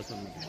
পছন্দ করে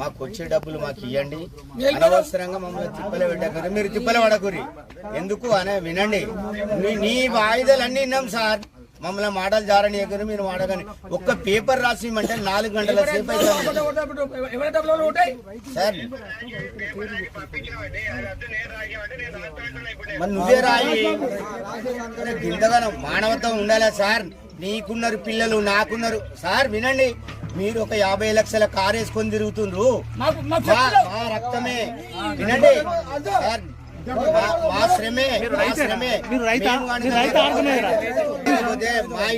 మాకు వచ్చే డబ్బులు మాకు ఇవ్వండి అనవసరంగా మమ్మల్ని తిప్పలు పెట్టకరు మీరు తిప్పలు పడకురి ఎందుకు? అనే వినండి. నీ వాయిదాలు అన్ని విన్నాం సార్. మమ్మల్ని మాటలు జారనీయకరు మీరు మాడగాని ఒక్క పేపర్ రాసిమంటే నాలుగు గంటల సేపు అవుతుంది. సార్. మరి నువ్వే రాయి. అరే గిందగనం మానవత్వం ఉండాలా సార్? నీకున్నారు పిల్లలు నాకున్నారు. సార్ వినండి. మీరు ఒక యాభై లక్షల కారు వేసుకొని తిరుగుతుండ్రు. మా మా రక్తమే. వినండి. మా- శ్రమే శ్రమే.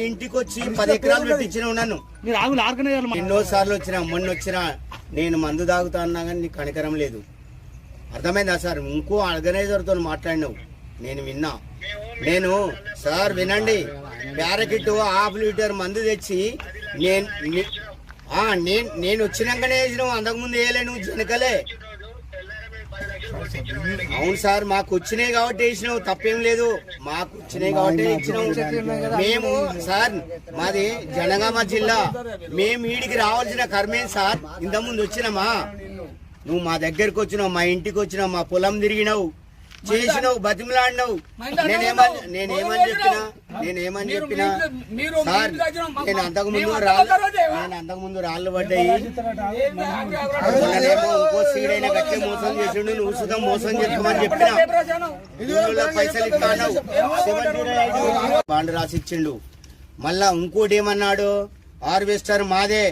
ఇంటికి వచ్చి పది ఎకరాలు పెట్టించిన నన్ను. మీరు ఆగులు ఆర్గనైజర్ ఎన్నో సార్లు వచ్చినా మొన్న వచ్చినా నేను మందు తాగుతా అన్నా కానీ నీకు కనికరం లేదు. అర్థమైందా సార్? ఇంకో ఆర్గనైజర్తో మాట్లాడినావు. నేను విన్నా. నేను సార్ వినండి. ప్యారకిట్ హాఫ్ లీటర్ మందు తెచ్చి నేను నేను నేను వచ్చినాకనే వేసినావు అంతకుముందు వేయలే నువ్వు జనకలే. అవును సార్ మాకు వచ్చినాయి కాబట్టి వేసినావు తప్పేం లేదు. మాకు వచ్చినాయి కాబట్టి ఇచ్చినావు మేము సార్ మాది జనగామ జిల్లా. మేము వీడికి రావాల్సిన కర్మేం సార్ ఇంతకుముందు వచ్చినామా? నువ్వు మా దగ్గరికి వచ్చినావు మా ఇంటికి వచ్చినావు మా పొలం తిరిగినావు. చేసినావు బతిమలాడినావు. నేనేమని నేనేమని చెప్పినా? నేనేమని మీరు- చెప్పినా మీరు- మీరు మీ సార్ నేను అంతకు ముందు రాళ్ళు. నేను అంతకు ముందు రాళ్ళు పడ్డాయి. ఇంకో సీడైన గట్టే మోసం చేసిండు నువ్వు సుధా మోసం చేసుకోమని చెప్పినా. పైసలు ఇస్తాను బాండ్ రాసి ఇచ్చిండు మళ్ళా ఇంకోటి ఏమన్నాడు? హార్వెస్టర్ మాదే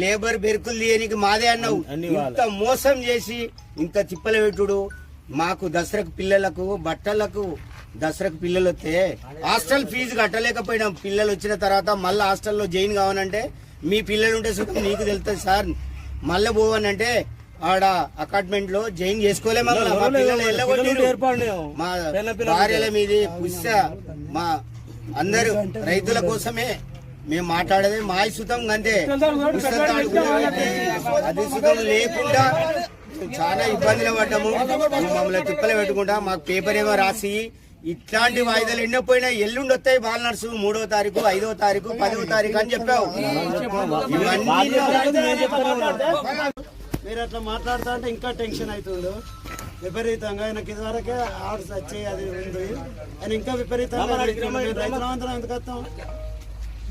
లేబర్ బెరుకులు తీయనికి మాదే అన్నావు. ఇంత మోసం చేసి ఇంత తిప్పల పెట్టుడు. మాకు దసరాకు పిల్లలకు బట్టలకు దసరాకు పిల్లలు వస్తే హాస్టల్ ఫీజు కట్టలేకపోయినాం. పిల్లలు వచ్చిన తర్వాత మళ్ళీ హాస్టల్లో జాయిన్ కావాలంటే మీ పిల్లలు ఉంటే సుఖం నీకు తెలుస్తుంది సార్. మళ్ళీ పోవనంటే ఆడ అపార్ట్మెంట్లో జాయిన్ చేసుకోలే మమ్మల్ని మా పిల్లలు వెళ్ళగొట్టిర్రు. మా భార్యల మీది పుష్య మా అందరూ రైతుల కోసమే మేము మాట్లాడేది. మా సుతం అంతే. అది సుతం లేకుండా చాలా ఇబ్బందులు పడ్డాము. మమ్మల్ని తిప్పలు పెట్టుకుంటా. మాకు పేపర్ ఏమో రాసి ఇట్లాంటి వాయిదాలు ఎన్నో పోయినా ఎల్లుండి వస్తాయి బాల నర్సు మూడో తారీఖు ఐదో తారీఖు పదో తారీఖు అని చెప్పావు. ఇవన్నీ మీరు అట్లా మాట్లాడుతా అంటే ఇంకా టెన్షన్ అవుతుండు విపరీతంగా ఆయనకి ఇదివరకే ఆర్డర్స్ వచ్చాయి అది ఉంది. ఆయన ఇంకా విపరీతంగా రైతులందరం ఎందుకు వస్తాం?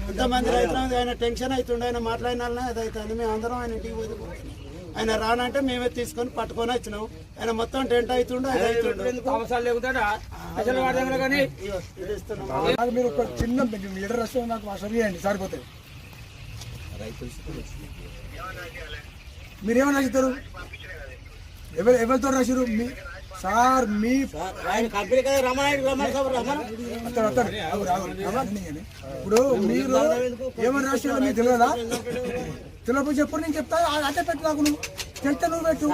ఇంతమంది రైతులు ఆయన టెన్షన్ అవుతుండే ఆయన మాట్లాడిన అది అవుతుంది. మేము అందరం ఆయన ఇంటికి పోయి. ఆయన రానంటే మేమే తీసుకొని పట్టుకొని వచ్చినాం. ఆయన మొత్తం టెంట్ అవుతుండే అది అవుతుండు. మీరు ఒక చిన్న లీటర్ వస్తే నాకు అసలు చేయండి సరిపోతాయి. మీరేమని రాసిస్తారు ఎవరు ఎవరితో రాసిరు మీ సార్ మీ. ఇప్పుడు మీరు ఏమని రాసినారో మీకు తెలియదా? తెలియకపోతే చెప్పుడు నేను చెప్తా అదే పెట్టు నాకు నువ్వు. చెప్తే నువ్వు పెట్టు.